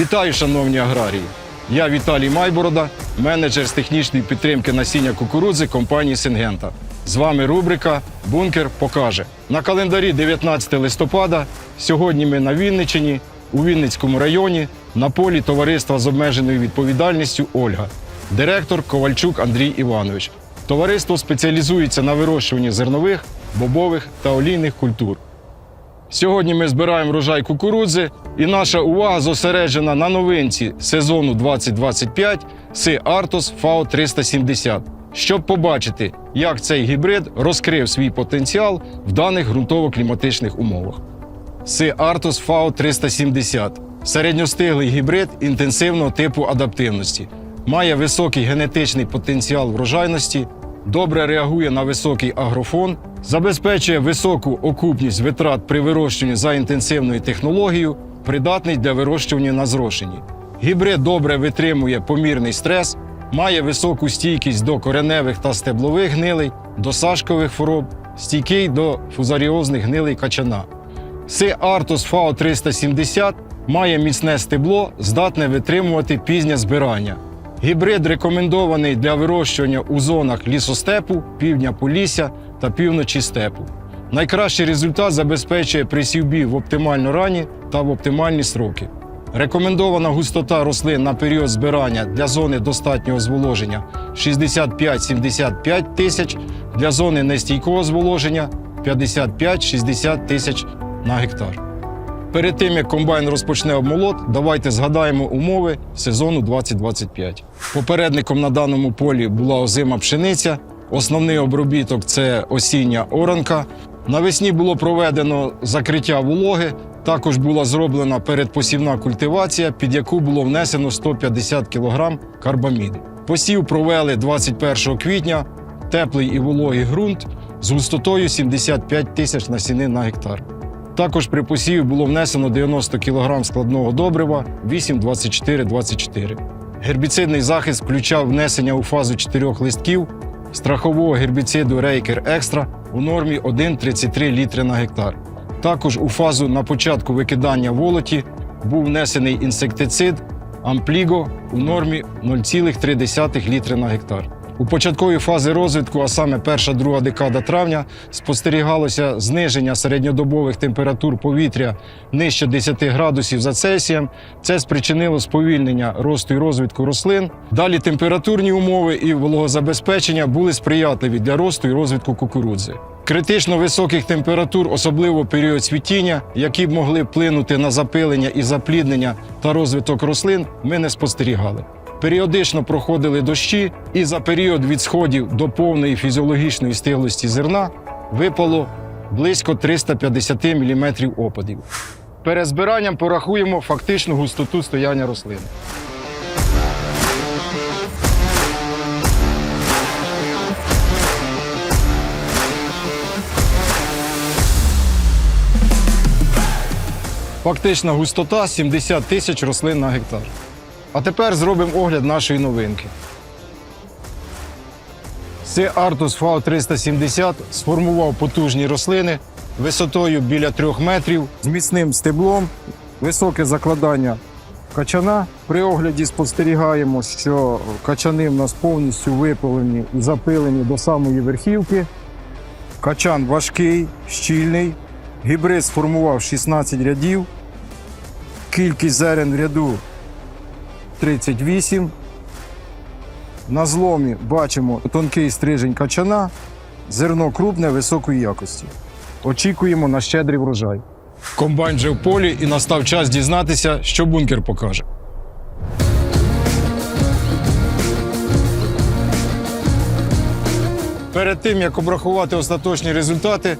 Вітаю, шановні аграрії! Я Віталій Майборода, менеджер з технічної підтримки насіння кукурудзи компанії Сингента. З вами рубрика Бункер покаже. На календарі 19 листопада. Сьогодні ми на Вінниччині, у Вінницькому районі, на полі товариства з обмеженою відповідальністю Ольга, директор Ковальчук Андрій Іванович. Товариство спеціалізується на вирощуванні зернових, бобових та олійних культур. Сьогодні ми збираємо врожай кукурудзи, і наша увага зосереджена на новинці сезону 2025 Си Артос ФАО 370, щоб побачити, як цей гібрид розкрив свій потенціал в даних ґрунтово-кліматичних умовах. Си Артос ФАО 370 середньостиглий гібрид інтенсивного типу адаптивності, має високий генетичний потенціал врожайності, добре реагує на високий агрофон, забезпечує високу окупність витрат при вирощуванні за інтенсивною технологією, придатний для вирощування на зрошенні. Гібрид добре витримує помірний стрес, має високу стійкість до кореневих та стеблових гнилей, до сашкових хвороб, стійкий до фузаріозних гнилей качана. Си Артос ФАО 370 має міцне стебло, здатне витримувати пізнє збирання. Гібрид рекомендований для вирощування у зонах лісостепу, півдня Полісся та півночі степу. Найкращий результат забезпечує при сівбі в оптимально ранні та в оптимальні сроки. Рекомендована густота рослин на період збирання для зони достатнього зволоження 65-75 тисяч, для зони нестійкого зволоження 55-60 тисяч на гектар. Перед тим як комбайн розпочне обмолот, давайте згадаємо умови сезону 2025. Попередником на даному полі була озима пшениця. Основний обробіток це осіння оранка. Навесні було проведено закриття вологи. Також була зроблена передпосівна культивація, під яку було внесено 150 кг карбаміду. Посів провели 21 квітня, теплий і вологий ґрунт з густотою 75 тисяч насінин на гектар. Також при посіві було внесено 90 кг складного добрива 8-24-24. Гербіцидний захист включав внесення у фазу чотирьох листків страхового гербіциду Рейкер Екстра у нормі 1,33 літри на гектар. Також у фазу на початку викидання волоті був внесений інсектицид Ампліго у нормі 0,3 літри на гектар. У початковій фазі розвитку, а саме перша-друга декада травня, спостерігалося зниження середньодобових температур повітря нижче 10 градусів за Цельсієм. Це спричинило сповільнення росту і розвитку рослин. Далі температурні умови і вологозабезпечення були сприятливі для росту і розвитку кукурудзи. Критично високих температур, особливо період цвітіння, які б могли вплинути на запилення і запліднення та розвиток рослин, ми не спостерігали. Періодично проходили дощі, і за період від сходів до повної фізіологічної стиглості зерна випало близько 350 мм опадів. Перед збиранням порахуємо фактичну густоту стояння рослин. Фактична густота 70 тисяч рослин на гектар. А тепер зробимо огляд нашої новинки. Це Artus FAO 370 сформував потужні рослини висотою біля 3 метрів з міцним стеблом, високе закладання качана. При огляді спостерігаємо, що качани в нас повністю випилені і запилені до самої верхівки. Качан важкий, щільний. Гібрид сформував 16 рядів. Кількість зерен в ряду 38. На зломі бачимо тонкий стрижень качана, зерно крупне високої якості. Очікуємо на щедрий врожай. Комбайн вже в полі і настав час дізнатися, що бункер покаже. Перед тим, як обрахувати остаточні результати,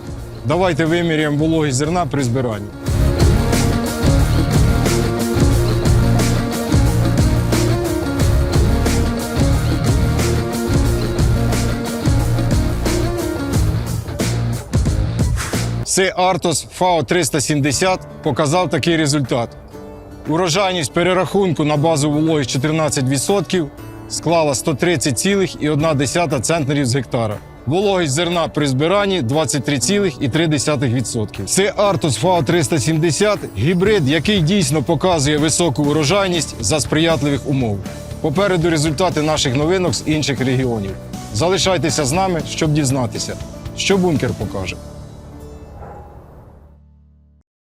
давайте виміряємо вологість зерна при збиранні. Цей Артос ФАО 370 показав такий результат. Урожайність перерахунку на базу вологість 14% склала 130,1 центнерів з гектара. Вологість зерна при збиранні 23,3%. Це Artus FAO 370 гібрид, який дійсно показує високу урожайність за сприятливих умов. Попереду результати наших новинок з інших регіонів. Залишайтеся з нами, щоб дізнатися, що бункер покаже.